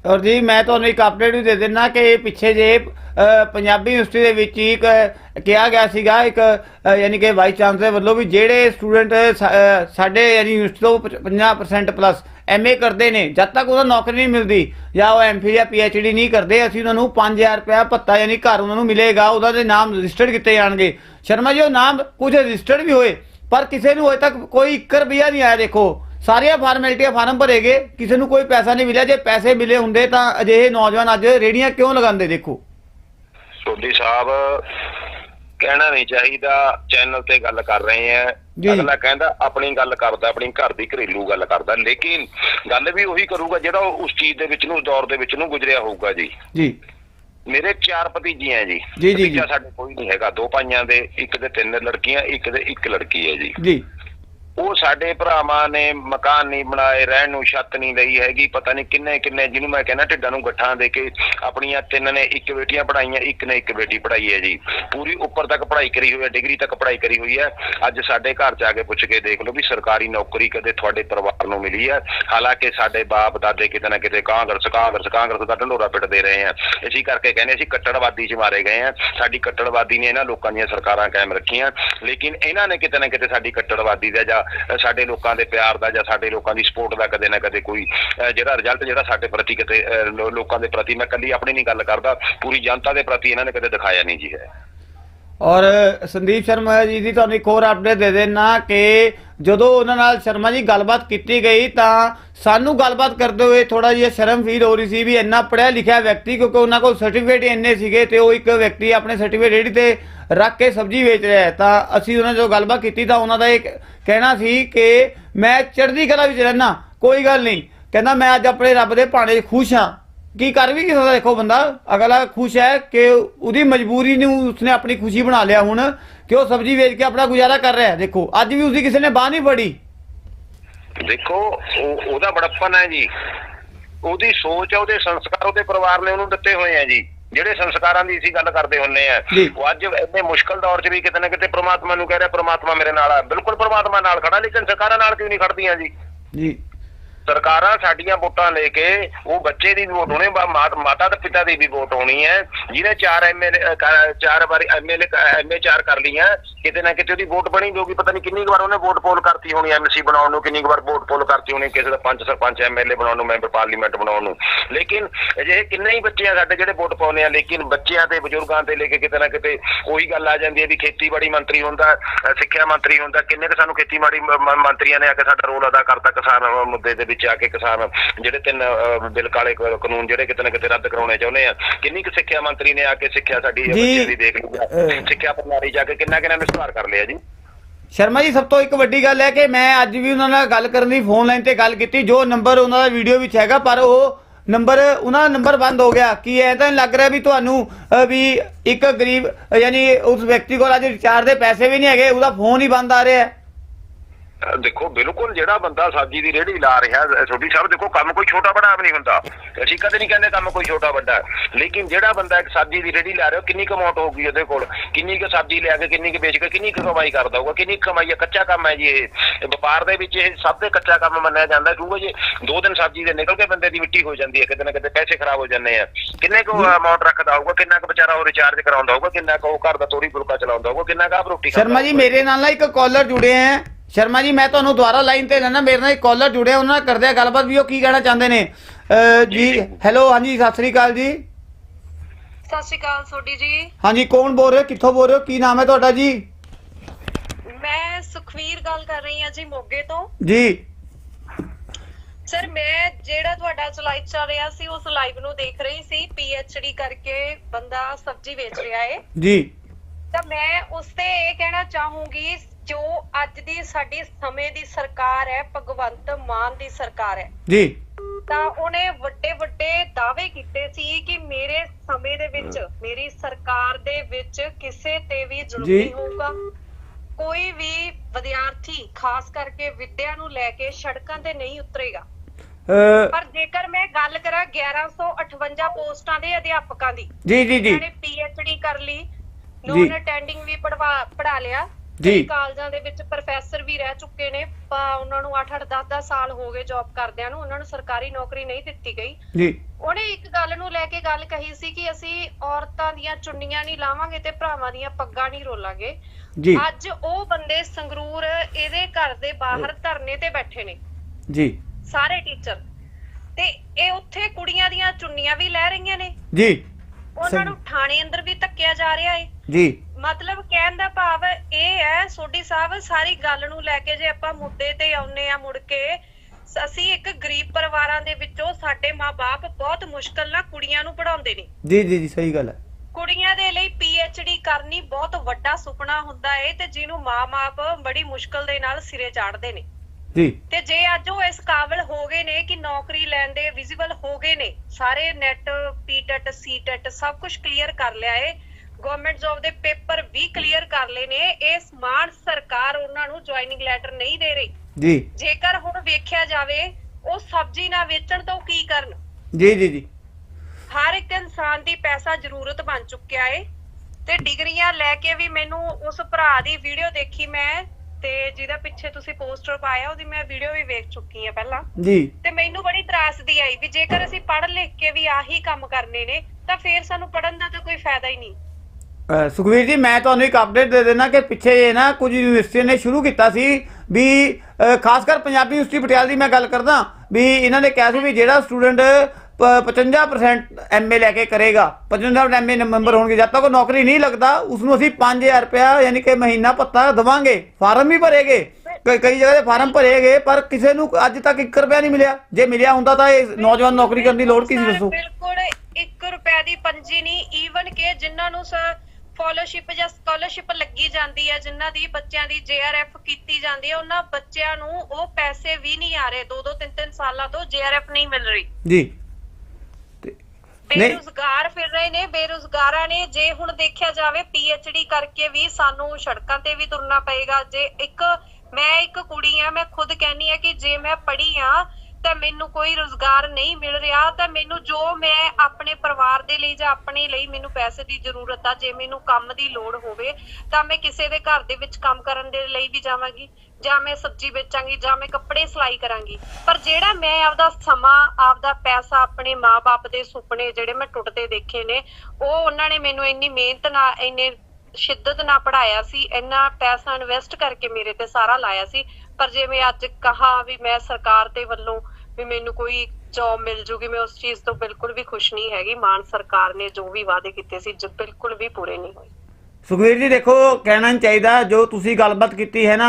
ਔਰ ਜੀ, ਮੈਂ ਤੁਹਾਨੂੰ ਇੱਕ ਅਪਡੇਟ ਵੀ ਦੇ ਦਿੰਦਾ ਕਿ ਪਿੱਛੇ ਜੇ ਪੰਜਾਬੀ ਯੂਨੀਵਰਸਿਟੀ ਦੇ ਵਿੱਚ ਇੱਕ ਕਿਹਾ ਗਿਆ ਸੀਗਾ, ਇੱਕ ਯਾਨੀ ਕਿ ਵਾਈਸ ਚਾਂਸਲਰ ਵੱਲੋਂ ਵੀ ਜਿਹੜੇ ਸਟੂਡੈਂਟ ਸਾਡੇ ਯਾਨੀ ਯੂਨੀਵਰਸਿਟੀ ਤੋਂ 50% ਪਲੱਸ ਐਮਏ ਕਰਦੇ ਨੇ, ਜਦ ਤੱਕ ਉਹਦਾ ਨੌਕਰੀ ਨਹੀਂ ਮਿਲਦੀ ਜਾਂ ਉਹ ਐਮਫਿਲ ਜਾਂ ਪੀਐਚਡੀ ਨਹੀਂ ਕਰਦੇ, ਅਸੀਂ ਉਹਨਾਂ ਨੂੰ 5000 ਰੁਪਇਆ ਭੱਤਾ ਯਾਨੀ ਘਰ ਉਹਨਾਂ ਨੂੰ ਮਿਲੇਗਾ, ਉਹਦਾ ਦੇ ਨਾਮ ਰਜਿਸਟਰਡ ਕੀਤੇ ਜਾਣਗੇ। ਸ਼ਰਮਾ ਜੀ, ਉਹ ਨਾਮ ਕੁਝ ਰਜਿਸਟਰਡ ਵੀ ਹੋਏ, ਪਰ ਕਿਸੇ ਨੂੰ ਅਜੇ ਤੱਕ ਕੋਈ 1 ਰੁਪਿਆ ਨਹੀਂ ਆਇਆ, ਦੇਖੋ। ਸਾਰੀਆਂ ਫਾਰਮੈਲਟੀਆਂ ਫਾਰਮ ਭਰੇਗੇ ਕਿਸੇ ਨੂੰ ਕੋਈ ਪੈਸਾ ਨਹੀਂ ਮਿਲਿਆ, ਜੇ ਪੈਸੇ ਮਿਲੇ ਹੁੰਦੇ ਤਾਂ ਅਜਿਹੇ ਨੌਜਵਾਨ ਅੱਜ ਰੇੜੀਆਂ ਕਿਉਂ ਲਗਾਉਂਦੇ, ਦੇਖੋ। ਸੋਢੀ ਸਾਹਿਬ ਕਹਿਣਾ ਨਹੀਂ ਚਾਹੀਦਾ ਚੈਨਲ ਤੇ ਗੱਲ ਕਰ ਰਹੇ ਆ। ਅਗਲਾ ਕਹਿੰਦਾ ਆਪਣੀ ਗੱਲ ਕਰਦਾ ਆਪਣੀ ਘਰ ਦੀ ਘਰੇਲੂ ਗੱਲ ਕਰਦਾ। ਲੇਕਿਨ ਗੱਲ ਵੀ ਉਹੀ ਕਰੂਗਾ ਜਿਹੜਾ ਉਸ ਚੀਜ਼ ਦੇ ਵਿੱਚ ਨੂੰ ਦੌਰ ਦੇ ਵਿੱਚ ਨੂੰ ਗੁਜ਼ਰਿਆ ਹੋਊਗਾ ਜੀ। ਜੀ। ਮੇਰੇ ਚਾਰ ਭਤੀਜੀਆਂ ਜੀ। ਜੀ, ਜੀ। ਸਾਡੇ ਕੋਈ ਨਹੀਂ ਹੈਗਾ। ਦੋ ਭਾਈਆਂ ਦੇ ਇੱਕ ਦੇ ਤਿੰਨ ਲੜਕੀਆਂ ਇੱਕ ਦੇ ਇੱਕ ਲੜਕੀ ਹੈ ਜੀ। ਜੀ। ਉਹ ਸਾਡੇ ਭਰਾਵਾਂ ਨੇ ਮਕਾਨ ਨਹੀਂ ਬਣਾਏ, ਰਹਿਣ ਨੂੰ ਛੱਤ ਨਹੀਂ ਲਈ ਹੈਗੀ, ਪਤਾ ਨਹੀਂ ਕਿੰਨੇ ਕਿੰਨੇ ਜਿਹਨੂੰ ਮੈਂ ਕਹਿੰਦਾ ਢਿੱਡਾਂ ਨੂੰ ਗੱਠਾਂ ਦੇ ਕੇ ਆਪਣੀਆਂ ਤਿੰਨ ਨੇ, ਇੱਕ ਬੇਟੀਆਂ ਪੜਾਈਆਂ ਇੱਕ ਨੇ ਇੱਕ ਬੇਟੀ ਪੜਾਈ ਹੈ ਜੀ। ਪੂਰੀ ਉੱਪਰ ਤੱਕ ਪੜ੍ਹਾਈ ਕਰੀ ਹੋਈ ਹੈ, ਡਿਗਰੀ ਤੱਕ ਪੜ੍ਹਾਈ ਕਰੀ ਹੋਈ ਹੈ। ਅੱਜ ਸਾਡੇ ਘਰ ਜਾ ਕੇ ਪੁੱਛ ਕੇ ਦੇਖ ਲਓ ਵੀ ਸਰਕਾਰੀ ਨੌਕਰੀ ਕਦੇ ਤੁਹਾਡੇ ਪਰਿਵਾਰ ਨੂੰ ਮਿਲੀ ਹੈ। ਹਾਲਾਂਕਿ ਸਾਡੇ ਬਾਪ, ਦਾਦੇ ਕਿਤੇ ਨਾ ਕਿਤੇ ਕਾਂਗਰਸ ਕਾਂਗਰਸ ਕਾਂਗਰਸ ਦਾ ਢੰਡੋਰਾ ਪਿੱਟਦੇ ਰਹੇ ਆ। ਇਸੇ ਕਰਕੇ ਕਹਿੰਦੇ ਅਸੀਂ ਕੱਟੜਵਾਦੀ ਚ ਮਾਰੇ ਗਏ ਆ। ਸਾਡੀ ਕੱਟੜਵਾਦੀ ਨੇ ਇਹਨਾਂ ਲੋਕਾਂ ਦੀਆਂ ਸਰਕਾਰਾਂ ਕਾਇਮ ਰੱਖੀਆਂ। ਲੇਕਿਨ ਇਹਨਾਂ ਨੇ ਕਿਤੇ ਨਾ ਕਿਤੇ ਸਾਡੀ ਕੱਟੜਵਾਦੀ ਦਾ ਜਾਂ ਸਾਡੇ ਲੋਕਾਂ ਦੇ ਪਿਆਰ ਦਾ ਜਾਂ ਸਾਡੇ ਲੋਕਾਂ ਦੀ ਸਪੋਰਟ ਦਾ ਕਦੇ ਨਾ ਕਦੇ ਕੋਈ ਅ, ਜਿਹੜਾ ਰਿਜ਼ਲਟ ਜਿਹੜਾ ਸਾਡੇ ਪ੍ਰਤੀ ਕਿਤੇ ਅ, ਲੋਕਾਂ ਦੇ ਪ੍ਰਤੀ ਮੈਂ ਕੱਲੀ ਆਪਣੀ ਨਹੀਂ ਗੱਲ ਕਰਦਾ ਪੂਰੀ ਜਨਤਾ ਦੇ ਪ੍ਰਤੀ ਇਹਨਾਂ ਨੇ ਕਦੇ ਦਿਖਾਇਆ ਨਹੀਂ ਜੀ ਹੈ। ਔਰ ਸੰਦੀਪ ਸ਼ਰਮਾ ਜੀ ਦੀ ਤੁਹਾਨੂੰ ਇੱਕ ਹੋਰ ਅਪਡੇਟ ਦੇ ਦੇਣਾ ਕਿ ਜਦੋਂ ਉਹਨਾਂ ਨਾਲ ਸ਼ਰਮਾ ਜੀ ਗੱਲਬਾਤ ਕੀਤੀ ਗਈ ਤਾਂ ਸਾਨੂੰ ਗੱਲਬਾਤ ਕਰਦੇ ਹੋਏ ਥੋੜਾ ਜਿਹਾ ਸ਼ਰਮ ਫੀਲ ਹੋ ਰਹੀ ਸੀ ਵੀ ਇੰਨਾ ਪੜਿਆ ਲਿਖਿਆ ਵਿਅਕਤੀ ਕਿਉਂਕਿ ਉਹਨਾਂ ਕੋਲ ਸਰਟੀਫਿਕੇਟ ਇੰਨੇ ਸੀਗੇ ਤੇ ਉਹ ਇੱਕ ਵਿਅਕਤੀ ਆਪਣੇ ਸਰਟੀਫਿਕੇਟ ਰੇੜੀ ਤੇ ਰੱਖ ਕੇ ਸਬਜ਼ੀ ਵੇਚ ਰਿਹਾ ਹੈ। ਤਾਂ ਅਸੀਂ ਉਹਨਾਂ ਨਾਲ ਗੱਲਬਾਤ ਕੀਤੀ ਤਾਂ ਉਹਨਾਂ ਦਾ ਇਹ ਕਹਿਣਾ ਸੀ ਕਿ ਮੈਂ ਚੜ੍ਹਦੀ ਕਲਾ ਵਿੱਚ ਰਹਿਣਾ ਕੋਈ ਗੱਲ ਨਹੀਂ। ਕਹਿੰਦਾ ਮੈਂ ਅੱਜ ਆਪਣੇ ਰੱਬ ਦੇ ਭਾਣੇ 'ਚ ਖੁਸ਼ ਹਾਂ। ਕੀ ਕਰ ਵੀ ਕੀ ਸਕਦਾ? ਦੇਖੋ ਬੰਦਾ ਅਗਲਾ ਖੁਸ਼ ਹੈ ਕਿ ਉਹਦੀ ਮਜਬੂਰੀ ਨੂੰ ਉਸਨੇ ਆਪਣੀ ਖੁਸ਼ੀ ਬਣਾ ਲਿਆ ਹੁਣ ਕਿ ਉਹ ਸਬਜ਼ੀ ਵੇਚ ਕੇ ਆਪਣਾ ਗੁਜ਼ਾਰਾ ਕਰ ਰਿਹਾ ਹੈ। ਦੇਖੋ ਅੱਜ ਵੀ ਉਸਦੀ ਕਿਸੇ ਨੇ ਬਾਹ ਨਹੀਂ ਫੜੀ। ਦੇਖੋ ਉਹ ਉਹਦਾ ਬੜਪਨ ਹੈ ਜੀ। ਉਹਦੀ ਸੋਚ ਹੈ ਉਹਦੇ ਸੰਸਕਾਰ ਉਹਦੇ ਪਰਿਵਾਰ ਨੇ ਉਹਨੂੰ ਦਿੱਤੇ ਹੋਏ ਆ ਜੀ। ਜਿਹੜੇ ਸੰਸਕਾਰਾਂ ਦੀ ਅਸੀਂ ਗੱਲ ਕਰਦੇ ਹੁੰਨੇ ਆ। ਉਹ ਅੱਜ ਇੰਨੇ ਮੁਸ਼ਕਲ ਦੌਰ 'ਚ ਵੀ ਕਿਤੇ ਨਾ ਕਿਤੇ ਪ੍ਰਮਾਤਮਾ ਨੂੰ ਕਹਿ ਰਿਹਾ ਪ੍ਰਮਾਤਮਾ ਮੇਰੇ ਨਾਲ ਆ। ਬਿਲਕੁਲ ਪ੍ਰਮਾਤਮਾ ਨਾਲ ਖੜਾ ਲੇਕਿਨ ਸਰਕਾਰਾਂ ਨਾਲ ਕਿਉਂ ਨਹੀਂ ਖੜਦੀਆਂ ਜੀ? ਜੀ। ਸਰਕਾਰਾਂ ਸਾਡੀਆਂ ਵੋਟਾਂ ਲੈ ਕੇ ਉਹ ਬੱਚੇ ਦੀ ਵੋਟ ਹੋਣੀ, ਬਾ- ਮਾਤਾ ਤੇ ਪਿਤਾ ਦੀ ਵੀ ਵੋਟ ਹੋਣੀ ਹੈ। ਜਿਹਨੇ ਚਾਰ ਐਮਐਲਏ ਚਾਰ ਵਾਰੀ ਐਮਐਲਏ ਐਮਏ ਚਾਰ ਕਰ ਲਈਆਂ, ਕਿਤੇ ਨਾ ਕਿਤੇ ਉਹਦੀ ਵੋਟ ਬਣੀ ਹੋਊਗੀ ਪਤਾ ਨਹੀਂ ਕਿੰਨੀ ਕੁ ਵਾਰ ਉਹਨੇ ਵੋਟ ਪੋਲ ਕਰਤੀ ਹੋਣੀ ਐਮਸੀ ਬਣਾਉਣ ਨੂੰ ਕਿੰਨੀ ਕੁ ਵਾਰ ਵੋਟ ਪੋਲ ਕਰਤੀ ਹੋਣੀ, ਕਿਸੇ ਦਾ ਪੰਜ ਸਰਪੰਚ ਐਮਐਲਏ ਬਣਾਉਣ ਨੂੰ, ਮੈਂਬਰ ਪਾਰਲੀਮੈਂਟ ਬਣਾਉਣ ਨੂੰ। ਲੇਕਿਨ ਅਜਿਹੇ ਕਿੰਨੇ ਹੀ ਬੱਚੇ ਆ ਸਾਡੇ ਜਿਹੜੇ ਵੋਟ ਪਾਉਂਦੇ ਆ, ਲੇਕਿਨ ਬੱਚਿਆਂ ਤੇ, ਬਜ਼ੁਰਗਾਂ ਤੇ ਲੈ ਕੇ ਕਿਤੇ ਨਾ ਕਿਤੇ ਉਹੀ ਗੱਲ ਆ ਜਾਂਦੀ ਹੈ ਵੀ ਖੇਤੀਬਾੜੀ ਮੰਤਰੀ ਹੁੰਦਾ ਸਿੱਖਿਆ ਮੰਤਰੀ ਹੁੰਦਾ, ਕਿੰਨੇ ਕੁ ਸਾਨੂੰ ਖੇਤੀਬਾੜੀ ਮੰਤਰੀਆਂ ਨੇ ਆ ਕੇ ਸਾਡਾ ਰੋਲ ਅਦਾ ਕਰਤਾ ਕਿਸਾਨ ਮੁੱਦੇ ਦੇ ਵਿੱਚ। ਆ ਕੇ ਕਿਸਾਨ ਜਿਹੜੇ ਤਿੰਨ ਬਿੱਲ ਕਾਲੇ ਕਾਨੂੰਨ ਜਿਹੜੇ ਕਿਤੇ ਨਾ ਕਿਤੇ ਰੱਦ ਕਰਾਉਣੇ ਚਾਹੁੰਦੇ ਆ ਕਿੰਨੀ ਕੁ ਸਿੱਖਿਆ ਮੰਤਰੀ ਨੇ ਆ ਕੇ ਸਿੱਖਿਆ ਸਾਡੀ ਜੀ, ਬੱਚਿਆਂ ਦੀ ਦੇਖ ਲਈ ਸਿੱਖਿਆ ਪ੍ਰਣਾਲੀ ਜਾ ਕੇ ਕਿੰਨਾ ਕਿੰਨਾ ਨੇ ਸੁਧਾਰ ਕਰ ਲਿਆ ਜੀ? ਸ਼ਰਮਾ ਜੀ ਸਭ ਤੋਂ ਇੱਕ ਵੱਡੀ ਗੱਲ ਹੈ ਕਿ ਮੈਂ ਅੱਜ ਵੀ ਉਹਨਾਂ ਨਾਲ ਗੱਲ ਕਰਨ ਦੀ ਫੋਨ ਲਾਈਨ ਤੇ ਗੱਲ ਕੀਤੀ ਜੋ ਨੰਬਰ ਉਹਨਾਂ ਦਾ ਵੀਡੀਓ ਵਿੱਚ ਹੈਗਾ ਪਰ ਉਹ ਨੰਬਰ ਉਹਨਾਂ ਦਾ ਨੰਬਰ ਬੰਦ ਹੋ ਗਿਆ। ਕੀ ਐ ਤਾਂ ਲੱਗ ਰਿਹਾ ਵੀ ਤੁਹਾਨੂੰ ਵੀ ਇੱਕ ਗਰੀਬ ਯਾਨੀ ਉਸ ਵਿਅਕਤੀ ਕੋਲ ਅੱਜ ਰਿਚਾਰਜ ਦੇ ਪੈਸੇ ਵੀ ਨਹੀਂ ਹੈਗੇ ਉਹਦਾ ਫੋਨ ਹੀ ਬੰਦ ਆ ਰਿਹਾ ਹੈ। ਦੇਖੋ ਬਿਲਕੁਲ ਜਿਹੜਾ ਬੰਦਾ ਸਬਜ਼ੀ ਦੀ ਰੇਹੜੀ ਲਾ ਰਿਹਾ ਛੋਟੀ ਸਾਹਿਬ ਦੇਖੋ ਕੰਮ ਕੋਈ ਛੋਟਾ ਬੜਾ ਨਹੀਂ ਹੁੰਦਾ। ਅਸੀਂ ਕਦੇ ਨਹੀਂ ਕਹਿੰਦੇ ਕੰਮ ਕੋਈ ਛੋਟਾ ਵੱਡਾ। ਲੇਕਿਨ ਜਿਹੜਾ ਬੰਦਾ ਇੱਕ ਸਬਜ਼ੀ ਦੀ ਰੇਹੜੀ ਲਾ ਰਿਹਾ ਕਿੰਨੀ ਕੁ ਅਮਾਉਂਟ ਹੋਊਗੀ ਉਹਦੇ ਕੋਲ? ਕਿੰਨੀ ਕੁ ਸਬਜ਼ੀ ਲਿਆ ਕੇ ਕਿੰਨੀ ਕੁ ਵੇਚ ਕੇ ਕਿੰਨੀ ਕੁ ਕਮਾਈ ਕਰਦਾ ਹੋਊਗਾ? ਕਿੰਨੀ ਕਮਾਈ ਹੈ ਕੱਚਾ ਕੰਮ ਹੈ ਜੀ ਇਹ। ਵਪਾਰ ਦੇ ਵਿੱਚ ਇਹ ਸਭ ਤੋਂ ਕੱਚਾ ਕੰਮ ਮੰਨਿਆ ਜਾਂਦਾ। ਕਿਉਂਕਿ ਜੇ ਦੋ ਦਿਨ ਸਬਜ਼ੀ ਦੇ ਨਿਕਲ ਕੇ ਬੰਦੇ ਦੀ ਮਿੱਟੀ ਹੋ ਜਾਂਦੀ ਹੈ ਕਿਤੇ ਨਾ ਕਿਤੇ ਪੈਸੇ ਖਰਾਬ ਹੋ ਜਾਂਦੇ ਆ। ਕਿੰਨੇ ਕੁ ਅਮਾਉਂਟ ਰੱਖਦਾ ਹੋਊਗਾ? ਕਿੰਨਾ ਕੁ ਵਿਚਾਰਾ ਉਹ ਰਿਚਾਰਜ ਕਰਾਉਂਦਾ ਹੋਊਗਾ? ਕਿੰਨਾ ਕੁ ਉਹ ਘਰ ਦਾ ਤੋਰੀ ਫੁਲਕਾ ਚਲਾਉਂਦਾ ਹੋਊਗਾ? ਕਿੰਨਾ ਕੁ ਆਪ ਰੋਟੀ ਖਾਂਦਾ ਸ਼ਰਮਾ ਜੀ। ਮੇਰੇ ਨਾਲ ਨਾ ਇੱਕ ਕਾਲਰ ਜੁੜੇ ਹੈ। ਸ਼ਰਮਾ ਜੀ ਮੈਂ ਤੁਹਾਨੂੰ ਦੁਬਾਰਾ ਲਾਈਨ ਤੇ ਲੈਣਾ ਮੇਰੇ ਨਾਲ ਇੱਕ ਕਾਲਰ ਜੁੜੇ ਆ, ਉਹਨਾਂ ਨਾਲ ਕਰਦੇ ਆ ਗੱਲਬਾਤ ਵੀ ਉਹ ਕੀ ਕਹਿਣਾ ਚਾਹੁੰਦੇ ਨੇ? ਜੀ ਹੈਲੋ ਹਾਂਜੀ ਸਤਿ ਸ੍ਰੀ ਅਕਾਲ ਜੀ। ਸਤਿ ਸ਼੍ਰੀ ਅਕਾਲ ਸੋਢੀ ਜੀ। ਹਾਂਜੀ ਕੌਣ ਬੋਲ ਰਹੇ ਹੋ ਕਿੱਥੋਂ ਬੋਲ ਰਹੇ ਹੋ ਕੀ ਨਾਮ ਹੈ ਤੁਹਾਡਾ ਜੀ? ਮੈਂ ਸੁਖਵੀਰ ਗੱਲ ਕਰ ਰਹੀ ਹਾਂ ਜੀ ਮੋਗੇ ਤੋਂ। ਜੀ। ਸਰ ਮੈਂ ਜਿਹੜਾ ਤੁਹਾਡਾ ਲਾਈਵ ਚੱਲ ਰਿਹਾ ਸੀ ਉਸ ਲਾਈਵ ਨੂੰ ਦੇਖ ਰਹੀ ਸੀ ਡੀ ਕਰਕੇ ਬੰਦਾ ਸਬਜ਼ੀ ਵੇਚ ਰਿਹਾ ਹੈ ਜੀ। ਤਾਂ ਮੈਂ ਉਸ ਤੇ ਇਹ ਕਹਿਣਾ ਚਾਹੂੰਗੀ ਜੋ ਅੱਜ ਦੀ ਸਾਡੀ ਸਮੇਂ ਦੀ ਸਰਕਾਰ ਹੈ ਭਗਵੰਤ ਮਾਨ ਦੀ ਸਰਕਾਰ ਹੈ। ਜੀ। ਤਾਂ ਉਹਨੇ ਵੱਡੇ ਵੱਡੇ ਦਾਅਵੇ ਕੀਤੇ ਸੀ ਕਿ ਮੇਰੇ ਸਮੇਂ ਦੇ ਵਿੱਚ ਮੇਰੀ ਸਰਕਾਰ ਦੇ ਵਿੱਚ ਕਿਸੇ ਤੇ ਵੀ ਜ਼ੁਲਮ। ਨਹੀਂ ਹੋਊਗਾ। ਕੋਈ ਵੀ ਵਿਦਿਆਰਥੀ ਖਾਸ ਕਰਕੇ ਵਿੱਦਿਆ ਨੂੰ ਲੈ ਕੇ ਸੜਕਾਂ ਤੇ ਨਹੀਂ ਉਤਰੇਗਾ। ਪਰ ਜੇਕਰ ਮੈਂ ਗੱਲ ਕਰਾਂ 1158 ਪੋਸਟਾਂ ਦੇ ਅਧਿਆਪਕਾਂ ਦੀ ਜੀ ਜੀ ਜੀ। ਜਿਹਨਾਂ ਨੇ ਡੀ ਕਰ ਲਈ ਨੋਨ ਅਟੈਂਡਿੰਗ ਵੀ ਪੜਵਾ ਪੜਾ ਲਿਆ। ਜੀ। ਕਾਲਜਾਂ ਦੇ ਵਿੱਚ ਪ੍ਰੋਫੈਸਰ ਵੀ ਰਹਿ ਚੁੱਕੇ ਨੇ ਉਹਨਾਂ ਨੂੰ 8-8 10-10 ਸਾਲ ਹੋ ਗਏ ਜੌਬ ਕਰਦਿਆਂ ਨੂੰ ਉਹਨਾਂ ਨੂੰ ਸਰਕਾਰੀ ਨੌਕਰੀ ਨਹੀਂ ਦਿੱਤੀ ਗਈ। ਜੀ। ਉਹਨੇ ਇੱਕ ਗੱਲ ਨੂੰ ਲੈ ਕੇ ਗੱਲ ਕਹੀ ਸੀ ਕਿ ਅਸੀਂ ਔਰਤਾਂ ਦੀਆਂ ਚੁੰਨੀਆਂ ਨਹੀਂ ਲਾਵਾਂਗੇ ਤੇ ਭਰਾਵਾਂ ਦੀਆਂ ਪੱਗਾਂ ਨਹੀਂ ਰੋਲਾਂਗੇ। ਜੀ। ਅੱਜ ਉਹ ਬੰਦੇ ਸੰਗਰੂਰ ਇਹਦੇ ਘਰ ਦੇ ਬਾਹਰ ਧਰਨੇ ਤੇ ਬੈਠੇ ਨੇ। ਜੀ। ਸਾਰੇ ਟੀਚਰ ਤੇ ਇਹ ਉੱਥੇ ਕੁੜੀਆਂ ਦੀਆਂ ਚੁੰਨੀਆਂ ਵੀ ਲੈ ਰਹੀਆਂ ਨੇ। ਜੀ। ਉਹਨਾਂ ਨੂੰ ਥਾਣੇ ਅੰਦਰ ਵੀ ਧੱਕਿਆ ਜਾ ਰਿਹਾ ਏ। ਜੀ। ਮਤਲਬ ਕਹਿਣ ਦਾ ਭਾਵ ਇਹ ਹੈ ਸੋਢੀ ਸਾਹਿਬ ਸਾਰੀ ਗੱਲ ਨੂੰ ਲੈ ਕੇ ਜੇ ਆਪਾਂ ਮੁੱਦੇ ਤੇ ਆਉਨੇ ਆ ਮੁੜ ਕੇ ਅਸੀਂ ਇੱਕ ਗਰੀਬ ਪਰਿਵਾਰਾਂ ਦੇ ਵਿੱਚੋਂ ਸਾਡੇ ਮਾਪੇ ਬਹੁਤ ਮੁਸ਼ਕਲ ਨਾਲ ਕੁੜੀਆਂ ਨੂੰ ਪੜਾਉਂਦੇ ਨੇ। ਜੀ ਜੀ ਜੀ ਸਹੀ ਗੱਲ ਹੈ। ਕੁੜੀਆਂ ਦੇ ਲਈ ਡੀ ਕਰਨੀ ਬਹੁਤ ਵੱਡਾ ਸੁਪਨਾ ਹੁੰਦਾ ਏ ਤੇ ਜਿਹਨੂੰ ਮਾਂ-ਬਾਪ ਬੜੀ ਮੁਸ਼ਕਲ ਦੇ ਨਾਲ ਸਿਰੇ ਚਾੜਦੇ ਨੇ। ਜੀ। ਤੇ ਜੇ ਅੱਜ ਉਹ ਇਸ ਕਾਬਿਲ ਹੋ ਗਏ ਨੇ ਕਿ ਨੌਕਰੀ ਲੈਣ ਦੇ ਵਿਜ਼ੀਬਲ ਹੋ ਗਏ ਨੇ ਸਾਰੇ ਨੈਟ ਪੀਟੈਟ ਸੀਟੈਟ ਸਭ ਕੁਝ ਕਲੀਅਰ ਕਰ ਲਿਆ ਏ। ਗਵਰਨਮੈਂਟ ਜੌਬ ਦੇ ਪੇਪਰ ਵੀ ਕਲੀਅਰ ਕਰ ਲਏ ਨੇ। ਇਸ ਮਾਨ ਸਰਕਾਰ ਉਹਨਾਂ ਨੂੰ ਜੁਆਇਨਿੰਗ ਲੈਟਰ ਨਹੀਂ ਦੇ ਰਹੀ। ਜੀ। ਜੇਕਰ ਹੁਣ ਵੇਖਿਆ ਜਾਵੇ ਉਹ ਸਬਜ਼ੀ ਨਾ ਵੇਚਣ ਤਾਂ ਕੀ ਕਰਨ? ਜੀ ਜੀ ਜੀ। ਹਰ ਇੱਕ ਇਨਸਾਨ ਦੀ ਪੈਸਾ ਜ਼ਰੂਰਤ ਬਣ ਚੁੱਕਿਆ ਏ। ਤੇ ਡਿਗਰੀਆਂ ਲੈ ਕੇ ਵੀ ਮੈਨੂੰ ਉਸ ਭਰਾ ਦੀ ਵੀਡੀਓ ਦੇਖੀ ਮੈਂ। ਤੇ ਜਿਹਦਾ ਪਿੱਛੇ ਤੁਸੀਂ ਪੋਸਟਰ ਪਾਇਆ ਉਹਦੀ ਮੈਂ ਵੀਡੀਓ ਵੀ ਵੇਖ ਚੁੱਕੀ ਆ ਪਹਿਲਾਂ। ਜੀ। ਤੇ ਮੈਨੂੰ ਬੜੀ ਤਰਾਸਦੀ ਆਈ ਵੀ ਜੇਕਰ ਅਸੀਂ ਪੜ੍ਹ ਲਿਖ ਕੇ ਵੀ ਆਹੀ ਕੰਮ ਕਰਨੇ ਨੇ ਤਾਂ ਫੇਰ ਸਾਨੂੰ ਪੜ੍ਹਨ ਦਾ ਤਾਂ ਕੋਈ ਫਾਇਦਾ ਹੀ ਨਹੀਂ। ਸੁਖਵੀਰ ਜੀ ਮੈਂ ਤੁਹਾਨੂੰ ਇੱਕ ਅਪਡੇਟ ਦੇ ਦੇਣਾ ਕਿ ਪਿੱਛੇ ਜੇ ਨਾ ਕੁਝ ਯੂਨੀਵਰਸਿਟੀਆਂ ਨੇ ਸ਼ੁਰੂ ਕੀਤਾ ਸੀ ਵੀ ਖਾਸ ਕਰ ਪੰਜਾਬੀ ਯੂਨੀਵਰਸਿਟੀ ਪਟਿਆਲਾ ਦੀ ਮੈਂ ਗੱਲ ਕਰਦਾ ਵੀ ਇਹਨਾਂ ਨੇ ਕਿਹਾ ਸੀ ਵੀ ਜਿਹੜਾ ਸਟੂਡੈਂਟ 55% ਐਮਏ ਲੈ ਕੇ ਕਰੇਗਾ। 55% ਐਮਏ ਮੈਂਬਰ ਹੋਣਗੇ। ਜਦ ਤੱਕ ਉਹ ਨੌਕਰੀ ਨਹੀਂ ਲੱਗਦਾ ਉਸ ਨੂੰ ਅਸੀਂ 5000 ਰੁਪਇਆ ਯਾਨੀ ਕਿ ਮਹੀਨਾ ਭੱਤਾ ਦਵਾਂਗੇ। ਫਾਰਮ ਵੀ ਭਰੇਗੇ। ਕਈ ਕਈ ਜਗ੍ਹਾ ਤੇ ਫਾਰਮ ਭਰੇਗੇ ਪਰ ਕਿਸੇ ਨੂੰ ਅੱਜ ਤੱਕ 1 ਰੁਪਿਆ ਨਹੀਂ ਮਿਲਿਆ। ਜੇ ਮਿਲਿਆ ਹੁੰਦਾ ਤਾਂ ਇਹ ਨੌਜਵਾਨ ਨੌਕਰੀ ਕਰਨ ਦੀ ਲੋੜ ਕੀ ਸੀ ਸਰ, ਦੱਸੋ? ਬਿਲਕੁਲ 1 ਰੁਪਏ ਦੀ ਪੰਜੀ ਨਹੀਂ ਈਵਨ ਕਿ ਜਿਨ੍ਹਾਂ ਨੂੰ ਸਕਾਲਰਸ਼ਿਪ ਜਾਂ ਸਕਾਲਰਸ਼ਿਪ ਲੱਗੀ ਜਾਂਦੀ ਹੈ ਜਿਨ੍ਹਾਂ ਦੀ ਬੱਚਿਆਂ ਦੀ ਜੇਆਰਐਫ ਕੀਤੀ ਜਾਂਦੀ ਹੈ ਉਹਨਾਂ ਬੱਚਿਆਂ ਨੂੰ ਉਹ ਪੈਸੇ ਵੀ ਨਹੀਂ ਆ ਰਹੇ। 2-2 3-3 ਸਾਲਾਂ ਤੋਂ ਜੇਆਰਐਫ ਨਹੀਂ ਮਿਲ ਰਹੀ। ਜੀ। ਬੇਰੁਜ਼ਗਾਰ ਫਿਰ ਰਹੇ ਨੇ, ਬੇਰੁਜ਼ਗਾਰਾਂ ਨੇ, ਜੇ ਹੁਣ ਦੇਖਿਆ ਜਾਵੇ ਡੀ ਕਰਕੇ ਵੀ ਸਾਨੂੰ ਸੜਕਾਂ ਤੇ ਵੀ ਤੁਰਨਾ ਪਏਗਾ। ਜੇ ਇੱਕ, ਮੈਂ ਇੱਕ ਕੁੜੀ ਆ ਮੈਂ ਖੁਦ ਕਹਿੰਨੀ ਆ ਕਿ ਜੇ ਮੈਂ ਪੜ੍ਹੀ ਆ ਤਾਂ ਮੈਨੂੰ ਕੋਈ ਰੁਜ਼ਗਾਰ ਨਹੀਂ ਮਿਲ ਰਿਹਾ, ਤਾਂ ਮੈਨੂੰ ਜੋ ਮੈਂ ਆਪਣੇ ਪਰਿਵਾਰ ਦੇ ਲਈ ਜਾਂ ਆਪਣੇ ਲਈ ਮੈਨੂੰ ਪੈਸੇ ਦੀ ਜ਼ਰੂਰਤ ਆ, ਜੇ ਮੈਨੂੰ ਕੰਮ ਦੀ ਲੋੜ ਹੋਵੇ, ਤਾਂ ਮੈਂ ਕਿਸੇ ਦੇ ਘਰ ਦੇ ਵਿੱਚ ਕੰਮ ਕਰਨ ਦੇ ਲਈ ਵੀ ਜਾਵਾਂਗੀ। ਜਾਂ ਮੈਂ ਸਬਜ਼ੀ ਵੇਚਾਂਗੀ ਜਾਂ ਮੈਂ ਕੱਪੜੇ ਸਿਲਾਈ ਕਰਾਂਗੀ, ਪਰ ਜਿਹੜਾ ਮੈਂ ਆਪਦਾ ਸਮਾਂ, ਆਪਦਾ ਪੈਸਾ ਆਪਣੇ ਮਾਪੇ ਦੇ ਸੁਪਨੇ ਜਿਹੜੇ ਮੈਂ ਟੁੱਟਦੇ ਦੇਖੇ ਨੇ, ਉਹ ਉਹਨਾਂ ਨੇ ਮੈਨੂੰ ਇੰਨੀ ਮਿਹਨਤ ਨਾਲ, ਇੰਨੇ ਸ਼ਿੱਦਤ ਨਾਲ ਪੜਾਇਆ ਸੀ, ਇੰਨਾ ਪੈਸਾ ਇਨਵੈਸਟ ਕਰਕੇ ਮੇਰੇ ਤੇ ਸਾਰਾ ਲਾਇਆ ਸੀ, ਪਰ ਜੇ ਮੈਂ ਅੱਜ ਕਹਾ ਵੀ ਮੈਂ ਸਰਕਾਰ ਦੇ ਵੱਲੋਂ ਵੀ ਮੈਨੂੰ ਕੋਈ ਜੌਬ ਮਿਲ ਜੂਗੀ, ਮੈਂ ਉਸ ਚੀਜ਼ ਤੋਂ ਬਿਲਕੁਲ ਵੀ ਖੁਸ਼ ਨਹੀਂ ਹੈਗੀ, ਮਾਨ ਸਰਕਾਰ ਨੇ ਜੋ ਵੀ ਵਾਅਦੇ ਕੀਤੇ ਸੀ, ਜੋ ਬਿਲਕੁਲ ਵੀ ਪੂਰੇ ਨਹੀਂ ਹੋਏ। ਸੁਖਵੀਰ ਜੀ ਦੇਖੋ ਕਹਿਣਾ ਨਹੀਂ ਚਾਹੀਦਾ ਜੋ ਤੁਸੀਂ ਗੱਲਬਾਤ ਕੀਤੀ ਹੈ ਨਾ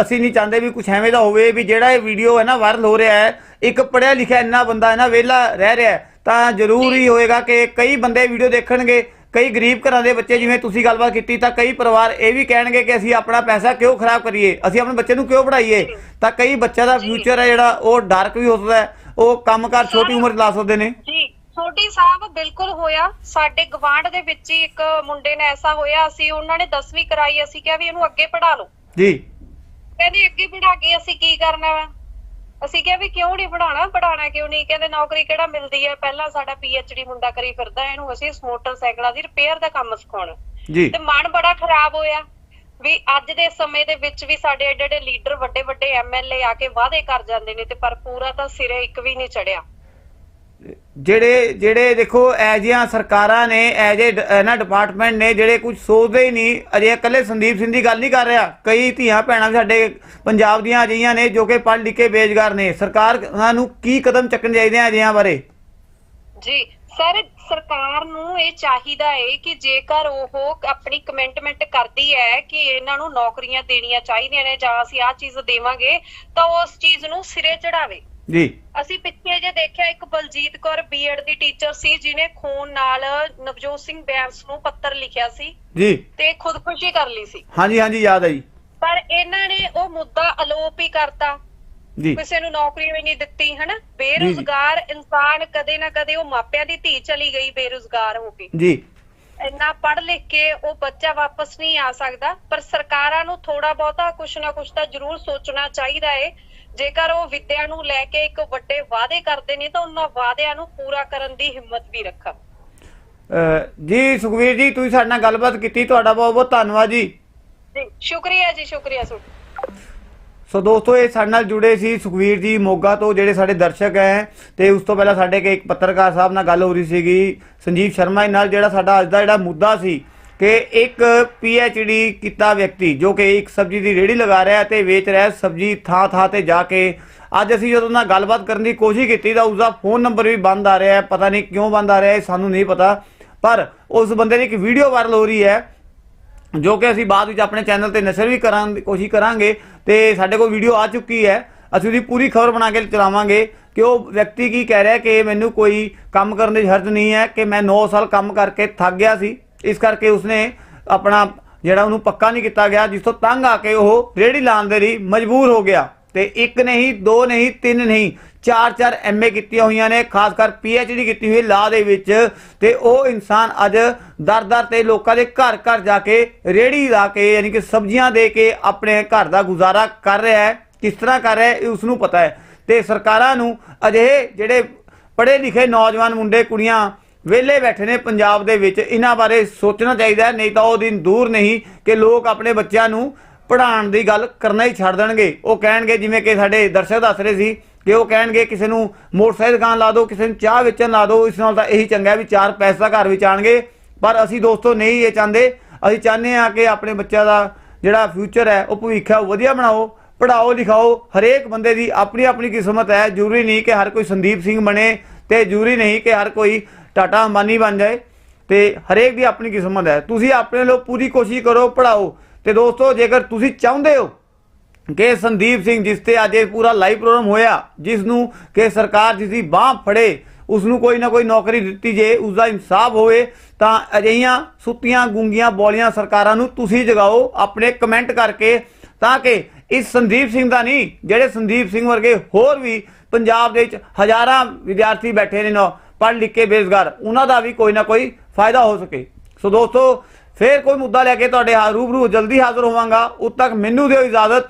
ਅਸੀਂ ਨਹੀਂ ਚਾਹੁੰਦੇ ਵੀ ਕੁਝ ਐਵੇਂ ਦਾ ਹੋਵੇ ਵੀ ਜਿਹੜਾ ਇਹ ਵੀਡੀਓ ਹੈ ਨਾ ਵਾਇਰਲ ਹੋ ਰਿਹਾ ਹੈ ਇੱਕ ਪੜਿਆ ਲਿਖਿਆ ਇੰਨਾ ਬੰਦਾ ਹੈ ਨਾ ਵਿਹਲਾ ਰਹਿ ਰਿਹਾ ਤਾਂ ਜ਼ਰੂਰ ਹੀ ਹੋਏਗਾ ਕਿ ਕਈ ਬੰਦੇ ਵੀਡੀਓ ਦੇਖਣਗੇ ਕਈ ਗਰੀਬ ਘਰਾਂ ਦੇ ਬੱਚੇ ਜਿਵੇਂ ਤੁਸੀਂ ਗੱਲਬਾਤ ਕੀਤੀ ਤਾਂ ਕਈ ਪਰਿਵਾਰ ਇਹ ਵੀ ਕਹਿਣਗੇ ਕਿ ਅਸੀਂ ਆਪਣਾ ਪੈਸਾ ਕਿਉਂ ਖਰਾਬ ਕਰੀਏ ਅਸੀਂ ਆਪਣੇ ਬੱਚੇ ਨੂੰ ਕਿਉਂ ਪੜ੍ਹਾਈਏ ਤਾਂ ਕਈ ਬੱਚਿਆਂ ਦਾ ਫਿਊਚਰ ਹੈ ਜਿਹੜਾ ਉਹ ਡਾਰਕ ਵੀ ਹੋ ਸਕਦਾ ਹੈ ਉਹ ਕੰਮਕਾਰ ਛੋਟੀ ਉਮਰ 'ਚ ਲਾ ਸਕਦੇ ਨੇ। ਜੀ। ਛੋਟੀ ਸਾਹਿਬ ਬਿਲਕੁਲ ਹੋਇਆ। ਸਾਡੇ ਗਵਾਂਢ ਦੇ ਵਿੱਚ ਹੀ ਇੱਕ ਮੁੰਡੇ ਨੇ ਐਸਾ ਹੋਇਆ ਅਸੀਂ ਉਹਨਾਂ ਨੇ 10ਵੀਂ ਕਰਾਈ ਅਸੀਂ ਕਿਹਾ ਵੀ ਇਹਨੂੰ ਅੱਗੇ ਪੜ੍ਹਾ ਲਓ। ਜੀ। ਕਹਿੰਦੇ ਅੱਗੇ ਪੜ੍ਹਾ ਕੇ ਅਸੀਂ ਕੀ ਕਰਨਾ ਵਾ? ਅਸੀਂ ਕਿਹਾ ਵੀ ਕਿਉਂ ਨਹੀਂ ਪੜਾਉਣਾ ਪੜਾਉਣਾ ਕਿਉਂ ਨਹੀਂ ਕਹਿੰਦੇ ਨੌਕਰੀ ਕਿਹੜਾ ਮਿਲਦੀ ਹੈ? ਪਹਿਲਾਂ ਸਾਡਾ ਡੀ ਮੁੰਡਾ ਕਰੀ ਫਿਰਦਾ ਇਹਨੂੰ ਅਸੀਂ ਮੋਟਰਸਾਈਕਲਾਂ ਦੀ ਰਿਪੇਅਰ ਦਾ ਕੰਮ ਸਿਖਾਉਣਾ। ਜੀ। ਤੇ ਮਨ ਬੜਾ ਖਰਾਬ ਹੋਇਆ ਵੀ ਅੱਜ ਦੇ ਸਮੇਂ ਦੇ ਵਿੱਚ ਵੀ ਸਾਡੇ ਏਡੇ ਲੀਡਰ ਵੱਡੇ ਵੱਡੇ ਐਮਐਲਏ ਆ ਕੇ ਵਾਅਦੇ ਕਰ ਜਾਂਦੇ ਨੇ ਤੇ ਪਰ ਪੂਰਾ ਤਾਂ ਸਿਰੇ ਇੱਕ ਵੀ ਨਹੀਂ ਚੜਿਆ। ਜਿਹੜੇ ਜਿਹੜੇ ਦੇਖੋ ਐਜੀਆਂ ਸਰਕਾਰਾਂ ਨੇ ਐਜੇ ਇਹਨਾਂ ਡਿਪਾਰਟਮੈਂਟ ਨੇ ਜਿਹੜੇ ਕੁਝ ਸੋਚਦੇ ਹੀ ਨਹੀਂ, ਅਜੇ ਇਕੱਲੇ ਸੰਦੀਪ ਸਿੰਘ ਦੀ ਗੱਲ ਨਹੀਂ ਕਰ ਰਿਹਾ। ਕਈ ਧੀਆਂ ਭੈਣਾਂ ਸਾਡੇ ਪੰਜਾਬ ਦੀਆਂ ਅਜਿਹੀਆਂ ਨੇ ਜੋ ਕਿ ਪੜ੍ਹ ਲਿਖ ਕੇ ਬੇਰੁਜ਼ਗਾਰ ਨੇ। ਸਰਕਾਰ ਨੂੰ ਕੀ ਕਦਮ ਚੱਕਣੇ ਚਾਹੀਦੇ ਆ ਅਜਿਹੀਆਂ ਬਾਰੇ? ਜੀ, ਸਰ, ਸਰਕਾਰ ਨੂੰ ਇਹ ਚਾਹੀਦਾ ਹੈ ਕਿ ਜੇਕਰ ਉਹ ਆਪਣੀ ਕਮਿਟਮੈਂਟ ਕਰਦੀ ਹੈ ਕਿ ਇਹਨਾਂ ਨੂੰ ਨੌਕਰੀਆਂ ਦੇਣੀਆਂ ਚਾਹੀਦੀਆਂ ਨੇ ਜਾਂ ਅਸੀਂ ਆਹ ਚੀਜ਼ ਦੇਵਾਂਗੇ, ਤਾਂ ਉਸ ਚੀਜ਼ ਨੂੰ ਸਿਰੇ ਚੜਾਵੇ ਜੀ। ਅਸੀਂ ਪਿੱਛੇ ਜੇ ਦੇਖਿਆ ਇੱਕ ਬਲਜੀਤ ਕੌਰ ਬੀਐਡ ਦੀ ਟੀਚਰ ਸੀ ਜਿਨੇ ਖੂਨ ਨਾਲ ਨਵਜੋਤ ਸਿੰਘ ਬੈਂਸ ਨੂੰ ਪੱਤਰ ਲਿਖਿਆ ਸੀ ਜੀ। ਤੇ ਖੁਦਕੁਸ਼ੀ ਕਰ ਲਈ ਸੀ। ਹਾਂਜੀ ਹਾਂਜੀ ਯਾਦ ਹੈ ਜੀ ਪਰ ਇਹਨਾਂ ਨੇ ਉਹ ਮੁੱਦਾ ਅਲੋਪ ਹੀ ਕਰਤਾ। ਜੀ। ਕਿਸੇ ਨੂੰ ਨੌਕਰੀ ਵੀ ਨਹੀਂ ਦਿੱਤੀ ਹਨਾ? ਬੇਰੁਜ਼ਗਾਰ ਇਨਸਾਨ ਕਦੇ ਨਾ ਕਦੇ ਉਹ ਮਾਪਿਆਂ ਦੀ ਧੀ ਚਲੀ ਗਈ ਬੇਰੁਜ਼ਗਾਰ ਹੋ ਕੇ। ਜੀ। ਇੰਨਾ ਪੜ੍ਹ ਲਿਖ ਕੇ ਉਹ ਬੱਚਾ ਵਾਪਸ ਨਹੀਂ ਆ ਸਕਦਾ ਪਰ ਸਰਕਾਰਾਂ ਨੂੰ ਥੋੜਾ ਬਹੁਤਾ ਕੁਛ ਨਾ ਕੁਛ ਤਾਂ ਜ਼ਰੂਰ ਸੋਚਣਾ ਚਾਹੀਦਾ ਏ ਜੇਕਰ ਉਹ ਵਿੱਦਿਆ ਨੂੰ ਲੈ ਕੇ ਇੱਕ ਵੱਡੇ ਵਾਅਦੇ ਕਰਦੇ ਨੇ ਤਾਂ ਉਹਨਾਂ ਵਾਅਦਿਆਂ ਨੂੰ ਪੂਰਾ ਕਰਨ ਦੀ ਹਿੰਮਤ ਵੀ ਰੱਖਣ। ਜੀ ਸੁਖਵੀਰ ਜੀ ਤੁਸੀਂ ਸਾਡੇ ਨਾਲ ਗੱਲਬਾਤ ਕੀਤੀ ਤੁਹਾਡਾ ਬਹੁਤ ਬਹੁਤ ਧੰਨਵਾਦ ਜੀ। ਜੀ ਸ਼ੁਕਰੀਆ ਜੀ ਸ਼ੁਕਰੀਆ ਸੋ ਦੋਸਤੋ ਇਹ ਸਾਡੇ ਨਾਲ ਜੁੜੇ ਸੀ ਸੁਖਵੀਰ ਜੀ ਮੋਗਾ ਤੋਂ ਜਿਹੜੇ ਸਾਡੇ ਦਰਸ਼ਕ ਹੈ ਤੇ ਉਸ ਤੋਂ ਪਹਿਲਾਂ ਸਾਡੇ ਕੇ ਇੱਕ ਪੱਤਰਕਾਰ ਸਾਹਿਬ ਨਾਲ ਗੱਲ ਹੋ ਰਹੀ ਸੀਗੀ ਸੰਜੀਵ ਸ਼ਰਮਾ ਨਾਲ ਜਿਹੜਾ ਸਾਡਾ ਅੱਜ ਦਾ ਜਿਹੜਾ ਮੁੱਦਾ ਸੀ ਕਿ ਇੱਕ ਡੀ ਕੀਤਾ ਵਿਅਕਤੀ ਜੋ ਕਿ ਇੱਕ ਸਬਜ਼ੀ ਦੀ ਰੇੜੀ ਲਗਾ ਰਿਹਾ ਤੇ ਵੇਚ ਰਿਹਾ ਸਬਜ਼ੀ ਥਾਂ ਥਾਂ ਤੇ ਜਾ ਕੇ। ਅੱਜ ਅਸੀਂ ਜਦੋਂ ਨਾਲ ਗੱਲਬਾਤ ਕਰਨ ਦੀ ਕੋਸ਼ਿਸ਼ ਕੀਤੀ ਤਾਂ ਉਸ ਦਾ ਫੋਨ ਨੰਬਰ ਵੀ ਬੰਦ ਆ ਰਿਹਾ ਹੈ, ਪਤਾ ਨਹੀਂ ਕਿਉਂ ਬੰਦ ਆ ਰਿਹਾ ਹੈ, ਸਾਨੂੰ ਨਹੀਂ ਪਤਾ। ਪਰ ਉਸ ਬੰਦੇ ਦੀ ਇੱਕ ਵੀਡੀਓ ਵਾਇਰਲ ਹੋ ਰਹੀ ਹੈ, ਜੋ ਕਿ ਅਸੀਂ ਬਾਅਦ ਵਿੱਚ ਆਪਣੇ ਚੈਨਲ ਤੇ ਨਸ਼ਰ ਵੀ ਕਰਾਂ ਦੀ ਕੋਸ਼ਿਸ਼ ਕਰਾਂਗੇ ਤੇ ਸਾਡੇ ਕੋਲ ਵੀਡੀਓ ਆ ਚੁੱਕੀ ਹੈ। ਅਸੀਂ ਉਹਦੀ ਪੂਰੀ ਖਬਰ ਬਣਾ ਕੇ ਚਲਾਵਾਂਗੇ ਕਿ ਉਹ ਵਿਅਕਤੀ ਕੀ ਕਹਿ ਰਿਹਾ ਕਿ ਮੈਨੂੰ ਕੋਈ ਕੰਮ ਕਰਨ ਦੀ ਜ਼ਰੂਰਤ ਨਹੀਂ ਹੈ, ਕਿ ਮੈਂ 9 ਸਾਲ ਕੰਮ ਕਰਕੇ ਥੱਕ ਗਿਆ ਸੀ। ਇਸ ਕਰਕੇ ਉਸਨੇ ਆਪਣਾ ਜਿਹੜਾ ਉਹਨੂੰ ਪੱਕਾ ਨਹੀਂ ਕੀਤਾ ਗਿਆ, ਜਿਸ ਤੋਂ ਤੰਗ ਆ ਕੇ ਉਹ ਰੇੜੀ ਲਾਉਣ ਦੇ ਲਈ ਮਜਬੂਰ ਹੋ ਗਿਆ। ਤੇ ਇੱਕ ਨਹੀਂ, ਦੋ ਨਹੀਂ, ਤਿੰਨ ਨਹੀਂ, ਚਾਰ ਚਾਰ ਐਮਏ ਕੀਤੀਆਂ ਹੋਈਆਂ ਨੇ, ਖਾਸ ਕਰ ਡੀ ਕੀਤੀ ਹੋਈ ਲਾ ਦੇ ਵਿੱਚ। ਤੇ ਉਹ ਇਨਸਾਨ ਅੱਜ ਦਰ-ਦਰ ਤੇ ਲੋਕਾਂ ਦੇ ਘਰ ਘਰ ਜਾ ਕੇ ਰੇੜੀ ਲਾ ਕੇ, ਯਾਨੀ ਕਿ ਸਬਜ਼ੀਆਂ ਦੇ ਕੇ ਆਪਣੇ ਘਰ ਦਾ ਗੁਜ਼ਾਰਾ ਕਰ ਰਿਹਾ ਹੈ। ਕਿਸ ਤਰ੍ਹਾਂ ਕਰ ਰਿਹਾ ਹੈ ਉਸ ਨੂੰ ਪਤਾ ਹੈ। ਤੇ ਸਰਕਾਰਾਂ ਨੂੰ ਅਜਿਹੇ ਜਿਹੜੇ ਪੜ੍ਹੇ ਲਿਖੇ ਨੌਜਵਾਨ ਮੁੰਡੇ, ਕੁੜੀਆਂ ਵਿਹਲੇ ਬੈਠੇ ਨੇ ਪੰਜਾਬ ਦੇ ਵਿੱਚ, ਇਹਨਾਂ ਬਾਰੇ ਸੋਚਣਾ ਚਾਹੀਦਾ ਨਹੀਂ ਤਾਂ ਉਹ ਦਿਨ ਦੂਰ ਨਹੀਂ ਕਿ ਲੋਕ ਆਪਣੇ ਬੱਚਿਆਂ ਨੂੰ ਪੜ੍ਹਾਉਣ ਦੀ ਗੱਲ ਕਰਨਾ ਹੀ ਛੱਡ ਦੇਣਗੇ। ਉਹ ਕਹਿਣਗੇ, ਜਿਵੇਂ ਕਿ ਸਾਡੇ ਦਰਸ਼ਕ ਦੱਸ ਰਹੇ ਸੀ ਕਿ ਉਹ ਕਹਿਣਗੇ, ਕਿਸੇ ਨੂੰ ਮੋਟਰਸਾਈਕਲ ਦੁਕਾਨ ਲਾ ਦਿਓ, ਕਿਸੇ ਨੂੰ ਚਾਹ ਵੇਚਣ ਲਾ ਦਿਓ, ਇਸ ਨਾਲ ਤਾਂ ਇਹੀ ਚੰਗਾ ਵੀ ਚਾਰ ਪੈਸਾ ਘਰ ਵਿੱਚ ਆਣਗੇ ਪਰ ਅਸੀਂ ਦੋਸਤੋ ਨਹੀਂ ਇਹ ਚਾਹੁੰਦੇ। ਅਸੀਂ ਚਾਹੁੰਦੇ ਹਾਂ ਕਿ ਆਪਣੇ ਬੱਚਿਆਂ ਦਾ ਜਿਹੜਾ ਫਿਊਚਰ ਹੈ, ਉਹ ਭਵਿੱਖ ਹੈ, ਉਹ ਵਧੀਆ ਬਣਾਓ। ਪੜਾਓ ਲਿਖਾਓ, ਹਰੇਕ ਬੰਦੇ ਦੀ ਆਪਣੀ ਆਪਣੀ ਕਿਸਮਤ ਹੈ। ਜ਼ਰੂਰੀ ਨਹੀਂ ਕਿ ਹਰ ਕੋਈ ਸੰਦੀਪ ਸਿੰਘ ਬਣੇ ਤੇ ਜ਼ਰੂਰੀ ਨਹੀਂ ਕਿ ਹਰ ਕੋਈ ਟਾਟਾ ਅੰਬਾਨੀ ਬਣ ਜਾਏ ਤੇ ਹਰੇਕ ਦੀ ਆਪਣੀ ਕਿਸਮਤ ਹੈ। ਤੁਸੀਂ ਆਪਣੇ ਲੋ ਪੂਰੀ ਕੋਸ਼ਿਸ਼ ਕਰੋ ਪੜਾਓ ਤੇ ਦੋਸਤੋ, ਜੇਕਰ ਤੁਸੀਂ ਚਾਹੁੰਦੇ ਹੋ ਕਿ ਸੰਦੀਪ ਸਿੰਘ, ਜਿਸ ਤੇ ਅੱਜ ਇਹ ਪੂਰਾ ਲਾਈਵ ਪ੍ਰੋਗਰਾਮ ਹੋਇਆ ਜਿਸ ਨੂੰ ਕਿ ਸਰਕਾਰ ਜਿਸ ਦੀ ਬਾਹ ਫੜੇ ਉਸ ਨੂੰ ਕੋਈ ਨਾ ਕੋਈ ਨੌਕਰੀ ਦਿੱਤੀ ਜੇ ਉਸ ਦਾ ਇਨਸਾਫ ਹੋਵੇ, ਤਾਂ ਅਜਿਹੀਆਂ ਸੁੱਤੀਆਂ, ਗੁੰਗੀਆਂ, ਬੋਲੀਆਂ ਸਰਕਾਰਾਂ ਨੂੰ ਤੁਸੀਂ ਜਗਾਓ, ਆਪਣੇ ਕਮੈਂਟ ਕਰਕੇ, ਤਾਂ ਕਿ ਇਸ ਸੰਦੀਪ ਸਿੰਘ ਦਾ ਨਹੀਂ, ਜਿਹੜੇ ਸੰਦੀਪ ਸਿੰਘ ਵਰਗੇ ਹੋਰ ਵੀ ਪੰਜਾਬ ਦੇ ਵਿੱਚ ਹਜ਼ਾਰਾਂ ਵਿਦਿਆਰਥੀ ਬੈਠੇ ਨੇ ਨੌ ਪੜ੍ਹ ਲਿਖ ਕੇ ਬੇਰੁਜ਼ਗਾਰ, ਉਹਨਾਂ ਦਾ ਵੀ ਕੋਈ ਨਾ ਕੋਈ ਫਾਇਦਾ ਹੋ ਸਕੇ। ਸੋ ਦੋਸਤੋ, ਫੇਰ ਕੋਈ ਮੁੱਦਾ ਲੈ ਕੇ ਤੁਹਾਡੇ ਰੂਬਰੂ ਜਲਦੀ ਹਾਜ਼ਰ ਹੋਵਾਂਗਾ। ਉਦ ਤੱਕ ਮੈਨੂੰ ਦਿਓ ਇਜਾਜ਼ਤ